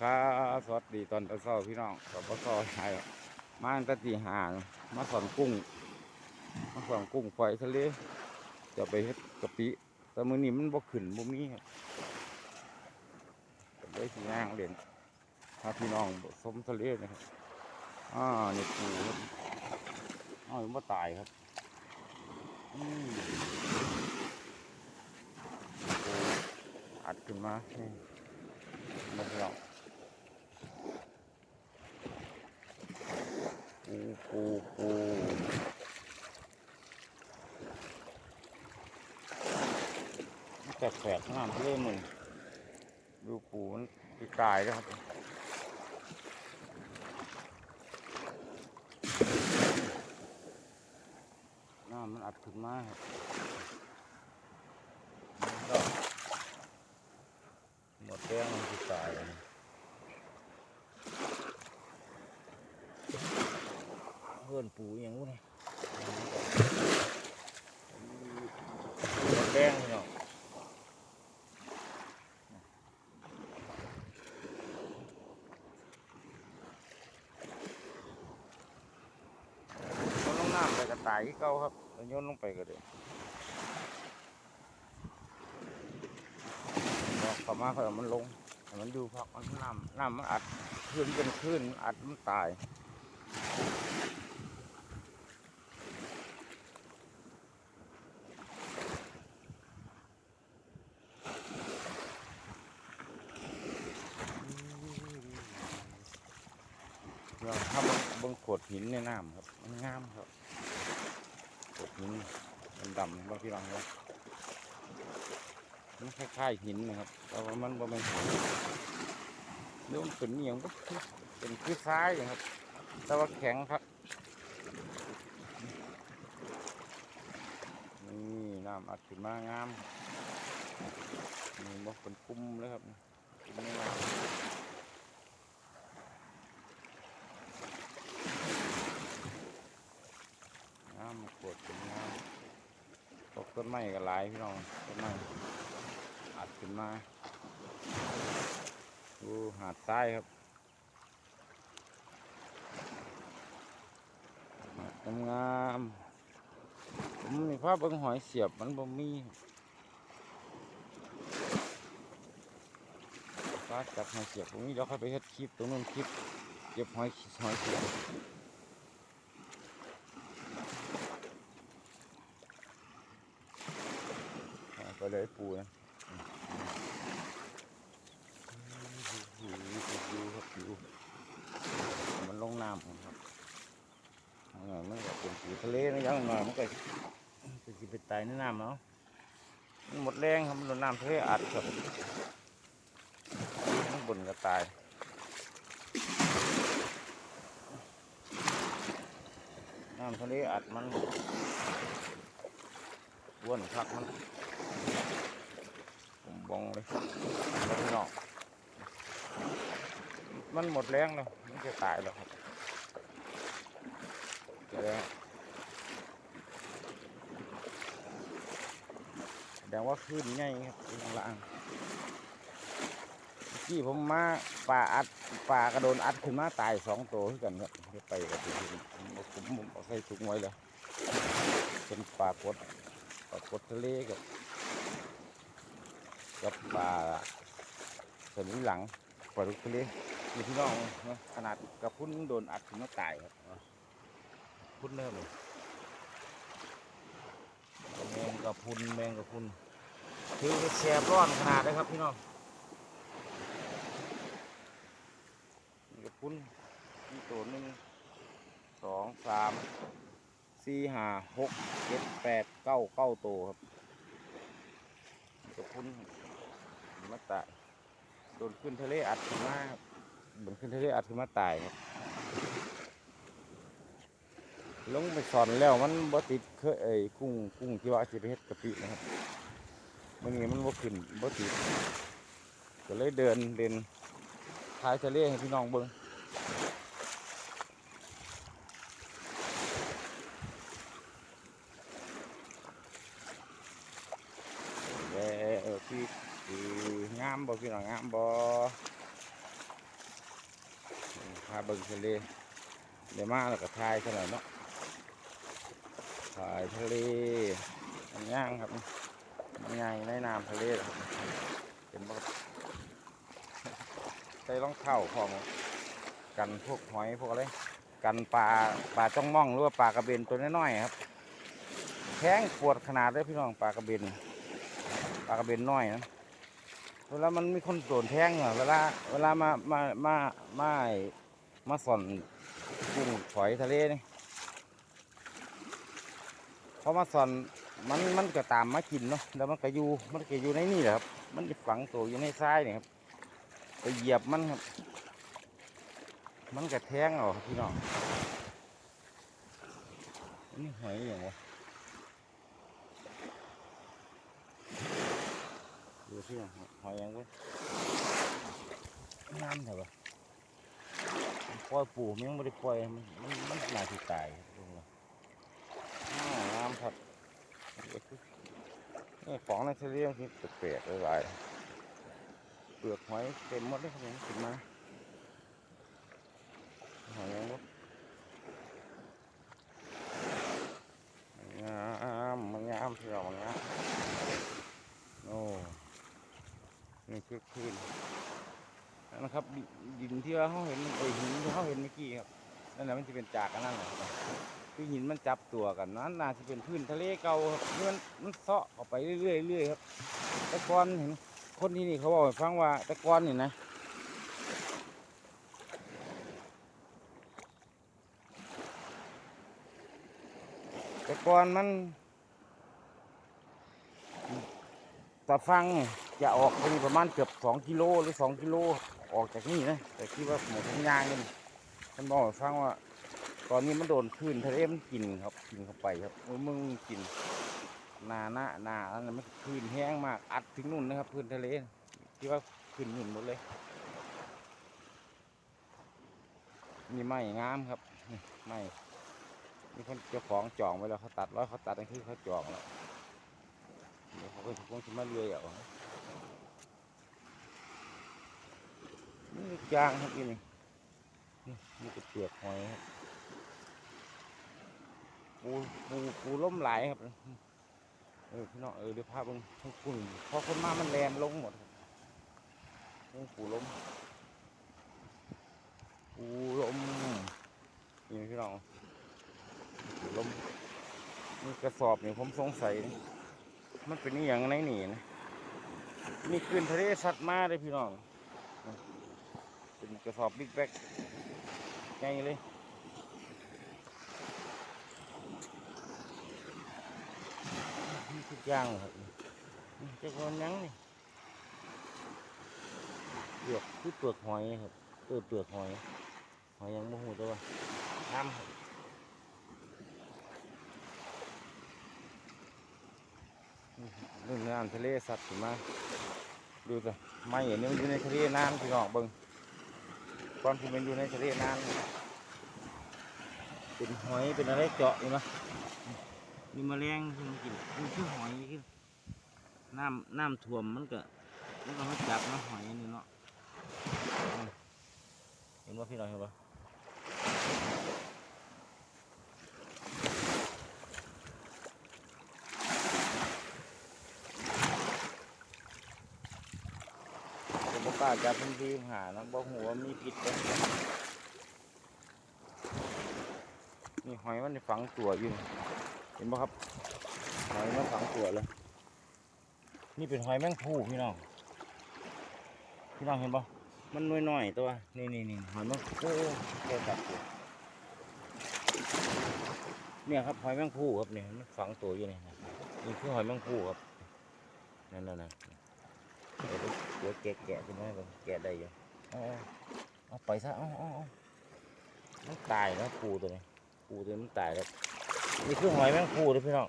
ครับสวัสดีตอนเช้าพี่น้องสปสไทยมาตั้งต่ตีห้ามาสอนกุ้ง มาสอนกุ้งไฟทะเลจะไปเฮ็ดกะปิแต่มื้อนี้มันบ่ขึ้นบ่มีครับก็เลยสิย่างเล่นพาพี่น้องชมทะเลนะครับอ่านี่ปูครับอ้าวยังบ่ตายครับอืมอัดขึ้นมานี่มันเรา ปูปูปูมันแปลกๆน้ำทะเลหนึ่งดูปูมันปีกายแล้วครับน้ำมันอัดถึงมากครับมันก็หมดแรงมันปีกายแล้วนี่ เพื่อนปูอย่างงู้นแดงพี่น้องโยนลงน้ำไปกระต่ายเก่าครับโยนลงไปก็เดี๋ยวบอกเขมาเขาเอมันลง มันอยู่พักมันน้ำน้ำมันอัดขึ้นเป็นขึ้นอัดมันตาย เราทำบนโขดหินในน้ำครับมันงามครับโขดหินมันดำบางทีเราเนี่ยมันคล้ายๆหินนะครับแต่ว่ามันบ่เป็นหินเดี๋ยวมันเป็นอหย่างก็เป็นคือทรายอย่างครับ แต่ว่าแข็งครับนี่น้ำอัดขึ้นมางามนี่บ่เป็นคุ้มเลยครับคุ้มในน้ำน้ำมันขวดเป็นน้ำ ตกต้นไม้ก็หลายพี่น้องต้นไม้อัดขึ้นมาดูหาดทรายครับหาดงามผมมีภาพเบิ้งหอยเสียบมันบ่มีฟ้าจับหอยเสียบตรงนี้เดี๋ยวค่อยไปเฮ็ดคลิปตรงนู้นคลิปเก็บหอยหอยเสียบ อ่าก็ เลยปูนะดูดูครับดูมันลงน้ำครับหน่อยมันก็เป็นปูทะเลนะยังหน่อยมันก็จะสิไปตายในน้ำเนาะมันหมดแรงครับมันโดนน้ำทะเลอัดครับมันบนก็ตายน้ำทะเลอัดมันอ้วนคักมัน บองเลยแล้วพี่น้องมันหมดแรงแล้วมันจะตายแล้วครับจอแล้วแสดงว่าขึ้นง่ายครับข้างล่างเมื่อกี้ผมมาป่าอัดป่ากระโดนอัดขึ้นมาตายสองตัวขึ้นกันครับไปกับที่ผมผมผมใส่ถุงไว้เลยเป็นปลากดปลากดทะเลกับ กับปลาสนิมหลังปลาดุกทะเลมีพี่น้องนะขนาดกระพุ้นโดนอัดถึงมาตายครับพุ้นเริ่มเลยแมงกระพุนแมงกระพุนคือแสบร้อนขนาดเลยครับพี่น้องกระพุนนี่ตัวหนึ่งสองสามสี่ห้าหกเจ็ดแปดเก้าเก้าตัวครับกระพุน มาตายโดนขึ้นทะเลอัดขึ้นมาครับโดนขึ้นทะเลอัดขึ้นมาตายครับลงไปสอนแล้วมันบ่ติดเคยไอ้กุ้งกุ้งที่ว่าสิไปเฮ็ดกะปินะครับมันนี้มันบ่ขึ้นบ่ติดก็เลยเดินเดินท้ายทะเลให้พี่น้องเบิ่งแต่เออ พี่คืองามบ่พี่น้องงามบ่พาเบิ่งทะเลเดี๋ยวมาแล้วก็ทายเท่าไหร่เนาะถ่ายทะเลมันย่างครับมันใหญ่ในน้ำทะเลครับเห็นบ่ครับใส่รองเท้าพร้อมครับกันพวกหอยพวกอะไรกันปลาปลาจ้องม่องหรือว่าปลากระเบนตัวน้อยๆครับแข้งปวดขนาดเลยพี่น้องปลากระเบนปลากระเบนน้อยนะ เวลามันมีคนโดนแทงอะเวลาเวลามามามามามาสอนกุ้งฝอยทะเลนี่พอมาสอนมันมันก็ตามมากินเนาะแล้วมันก็อยู่มันก็อยู่ในนี่แหละครับมันจะฝังตัวอยู่ในทรายนี่ครับไปเหยียบมันครับ มันกระแทงเอาครับพี่น้องนี่หอยอย่างวะ ดูสิหอยย่างวะน้ำเถอะวะปล่อยปูมันยังไม่ได้ปล่อยมันมันน่าที่ตายลงเลยอ้น้ำครับนี่ของในทะเลมันคือแปลกๆหลายเปลือกหอยเต็มหมดเลยครับผมขึ้นมาหอยนางรมงามมันงามที่เรามันงามโอ้ นี่คือคืนนั่นะครับดินที่ว่าเขาเห็นไอหินที่เขาเห็นเมื่อกี้ครับนั่นแหละมันจะเป็นจากอันนั้นแหละคือหินมันจับตัวกันนั้นน่าจะเป็นพื้นทะเลเก่าครับมันมันเซาะออกไปเรื่อยๆเรื่อยครับต่ก่อนเห็นคนที่นี่เขาบอกฟังว่าต่ก่อนนี่นะต่ก่อนมันตะฟังนี่ จะออกไปประมาณเกือบสองกิโลหรือสองกิโลออกจากนี่นะแต่คิดว่าหมูทั้งยางนี่มันบอกฟังว่า ตอนนี้มันโดนคลื่นทะเลมันกินครับกินเข้าไปครับมึงมึงกินนาหน้านาอันนั้นมันคลื่นแห้งมากอัดถึงนู่นนะครับพื้นทะเลที่ว่าขึ้นหนุนหมดเลยมีไม้งามครับไม้มีคนเจ้าของจองไว้แล้วเขาตัดร้อยเขาตัดนั่นคือเขาจองแล้วเดี๋ยวเขาก็คงจะมาเรื่อยเอา นี่ยางครับนี่นี่นี่ก็เปลือกหอยครับปูปูปูล้มหลายครับเออพี่น้องเออเดี๋ยวพาเบิ่งทุกคนพอคนมามันแลนลงหมดปูล้มปูล้มนี่พี่น้องปูลมนี่กระสอบนี่ผมสงสัยมันเป็นอย่างไรนี่นะนี่ขึ้นทะเลสัตว์มาเลยพี่น้อง กระสอบบิ๊กแบ็กใหญ่เลยทุกอย่างเลยครับนี่เจะคนยังนี่เปลือกคือเปลือกหอยครับเออเปลือกหอย หอยยังโมโหตัวน้ำครับเรื่องน้ำทะเลสัตว์ขึ้นมาดูสิไม่เห็นนี่มันอยู่ในทะเลน้ำพี่น้องเบิ้ง ความที่มันอยู่ในทะเลนานเป็นหอยเป็นอะไรเจาะอยู่นะมีแมลงที่มันกินมันคือหอยคือน้ำน้ำท่วมมันก็มันก็มาจับนาะหอยนี่เนาะเห็นว่าพี่น้องเห็นปะ้าจับเป็นทีหานะบอกหัวมีพิษเลยนี่หอยมันฝังตัวอยู่เห็นปะครับหอยมันฝังตัวเลยนี่เป็นหอยแมงผู้พี่น้องพี่น้องเห็นปะมันน้อยๆตัวนี่นี่นี่หอยมันโอ้แค่จับตัวเนี่ยครับหอยแมงผู้ครับเนี่ยมันฝังตัวอยู่นี่นะนี่คือหอยแมงผู้ครับนั่นนั่นนะ เดี๋ยวเดี๋ยวแกะแกะขึ้นมาให้ผมแกะได้อยู่เอาเอาไปซะเอาเอาเอามันตายแล้วปูตัวนี้ปูตัวนี้มันตายแล้วนี่คือหอยแมงผู้เลยพี่น้อง